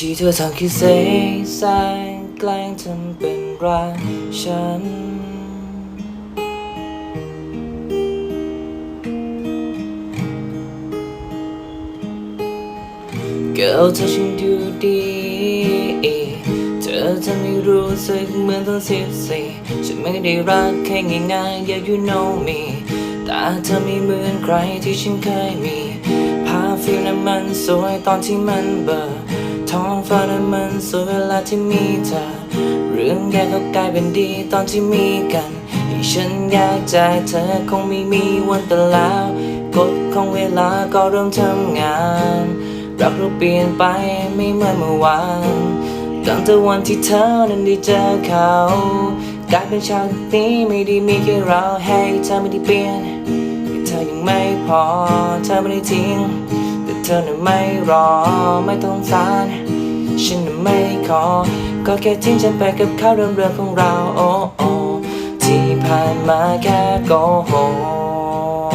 ที่เธอทำคิดเสแสงแกล้งทำเป็นรักฉัน เกิลเธอฉันดูดี เธอจะไม่รู้สึกเหมือนตอนสิบสี่ฉันไม่ได้รักแค่ง่ายๆ yeah you know me แต่เธอไม่เหมือนใครที่ฉันเคยมี ภาพฟิลนั้นมันสวยตอนที่มันเบลอ ท้องฟ้านั้นมันสวยเวลาที่มีเธอ เรื่องแย่ก็กลายเป็นดีตอนที่มีกันที่ฉันอยากจเธอคงไม่มีวันแต่แล้วกฎของเวลาก็เริ่มทำงานรักเราเปลี่ยนไปไม่เหมือนเมื่อวานตั้งแต่วันที่เธอนั้นได้เจอเขากลายเป็นชาตินี้ไม่ได้มีแค่เราให้เธอไม่ได้เปลี่ยนเธอยังไม่พอเธอไม่ได้ทิ้ง เธอนั้นไม่รอไม่ต้องสารฉันนั้นไม่ขอ ก็แค่ทิ้งฉันไปกับเขาเรื่องเรื่องของเราโอ้โอที่ผ่านมาแค่โกหก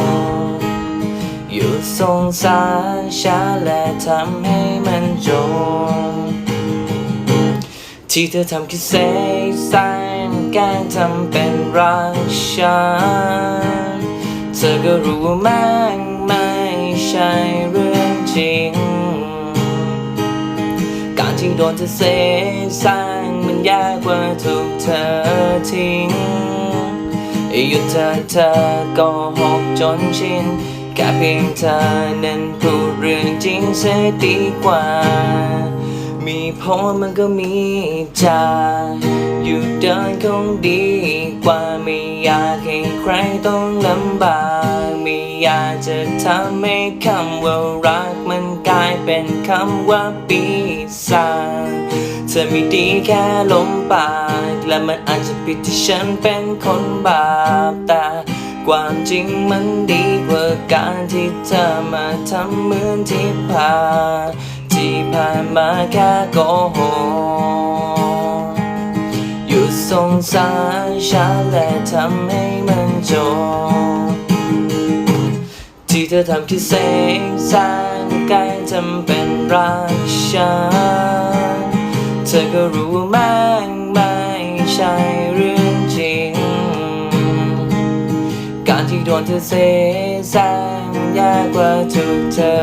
หยุดสงสารฉันและทำให้มันจบที่เธอทำคิดเส้สายแกล้งทำเป็นรักฉันเธอก็รู้ว่ามันไม่ใช่ โดนเธอเสสร้างมันยากกว่าถูกเธอทิ้งหยุดเธอเธอก็หกจนชินแค่เพียงเธอนั้นพูดเรื่องจริงเสียดีกว่า มีเพราะว่ามันก็มีใจอยู่เดินคงดีกว่าไม่อยากให้ใครต้องลำบาก อยากจะทำให้คำว่ารักมันกลายเป็นคำว่าปีศาจเธอไม่ดีแค่ลมปาก และมันอาจจะผิดที่ฉันเป็นคนบาปแต่ความจริงมันดีกว่าการที่เธอมาทำเหมือนที่ผ่านที่ผ่านมาแค่โกหกหยุดสงสารฉันและทำให้มันจบ ที่เธอทำคิดเสกสร้างกายทำเป็นรักฉันเธอก็รู้ว่ามันไม่ใช่เรื่องจริง การที่โดนเธอเสแสร้งยากกว่าถูกเธอ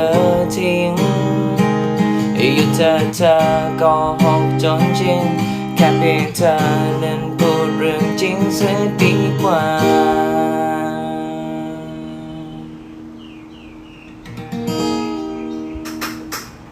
ทิ้งหยุดเธอเธอก็หกจนชินแค่เพียงเธอนั้นพูดเรื่องจริงเสียดีกว่า